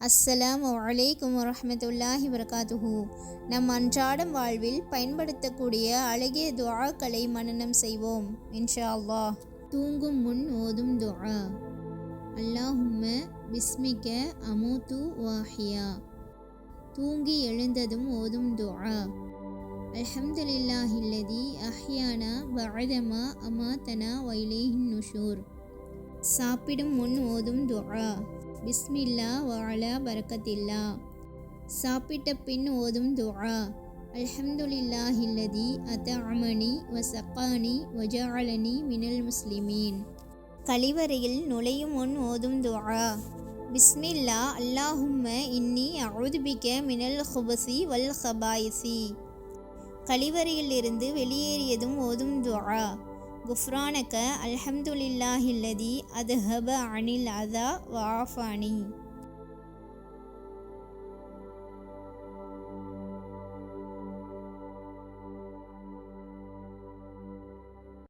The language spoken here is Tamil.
அஸ்ஸலாம் அலைக்கும் வரஹ்மத்துல்லாஹி வரகாத்துஹு நம் அன்றாடம் வாழ்வில் பயன்படுத்தக்கூடிய அழகிய துஆக்களை மனனம் செய்வோம் இன்ஷா அல்லாஹ் தூங்கும் முன் ஓதும் துஆ. அல்லாஹும்ம பிஸ்மிக அமுது வாஹியா. தூங்கி எழுந்ததும் ஓதும் துஆ. அல்ஹம்துலில்லாஹில்லதி அஹ்யானா பஅதமா அமாத்தனா வைலேஹின் நுஷூர். சாப்பிடும் முன் ஓதும் துஆ. பிஸ்மில்லா வாலா பரக்கத்தில்லா. சாப்பிட்ட பின் ஓதும் துஆ. அல்ஹம்துலில்லாஹில்லதி அத்தஅமனி வசக்கானி வஜாலனி மினல் முஸ்லிமீன். கழிவறையில் நுழையும் முன் ஓதும் துஆ. பிஸ்மில்லா அல்லாஹும்ம இன்னி அவுதுபிக்க மினல் ஹுபசி வல் ஹபாயிசி கழிவறையிலிருந்து வெளியேறியதும் ஓதும் துஆ. குஃப்ரானக அல்ஹம்துலில்லாஹில்லதி அதுஹப அனில் அதா வாஃபானி